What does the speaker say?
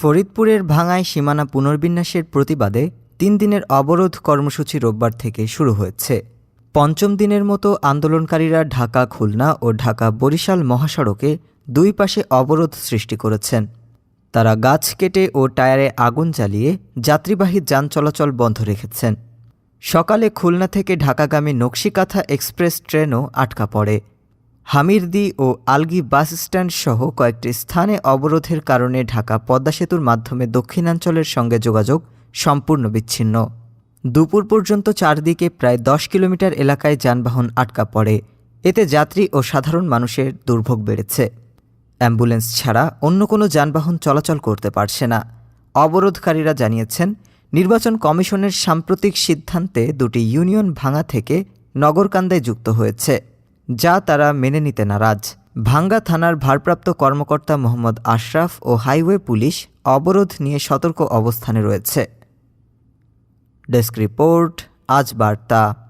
ফরিদপুরের ভাঙায় সীমানা পুনর্বিন্যাসের প্রতিবাদে তিন দিনের অবরোধ কর্মসূচি রোববার থেকে শুরু হয়েছে। পঞ্চম দিনের মতো আন্দোলনকারীরা ঢাকা, খুলনা ও ঢাকা বরিশাল মহাসড়কে দুই পাশে অবরোধ সৃষ্টি করেছেন। তারা গাছ কেটে ও টায়ারে আগুন জ্বালিয়ে যাত্রীবাহী যান চলাচল বন্ধ রেখেছেন। সকালে খুলনা থেকে ঢাকাগামী নকশিকাথা এক্সপ্রেস ট্রেনও আটকা পড়ে। হামিরদি ও আলগি বাস স্ট্যান্ড সহ কয়েকটি স্থানে অবরোধের কারণে ঢাকা পদ্মা সেতুর মাধ্যমে দক্ষিণাঞ্চলের সঙ্গে যোগাযোগ সম্পূর্ণ বিচ্ছিন্ন। দুপুর পর্যন্ত চারদিকে প্রায় দশ কিলোমিটার এলাকায় যানবাহন আটকা পড়ে। এতে যাত্রী ও সাধারণ মানুষের দুর্ভোগ বেড়েছে। অ্যাম্বুলেন্স ছাড়া অন্য কোনো যানবাহন চলাচল করতে পারছে না। অবরোধকারীরা জানিয়েছেন, নির্বাচন কমিশনের সাম্প্রতিক সিদ্ধান্তে দুটি ইউনিয়ন ভাঙা থেকে নগরকান্দায় যুক্ত হয়েছে। যা তারা মেনে নিতে নারাজ। ভাঙ্গা থানার ভারপ্রাপ্ত কর্মকর্তা মোহাম্মদ আশরাফ ও হাইওয়ে পুলিশ অবরোধ নিয়ে সতর্ক অবস্থানে রয়েছে। ডেস্ক রিপোর্ট, আজ বার্তা।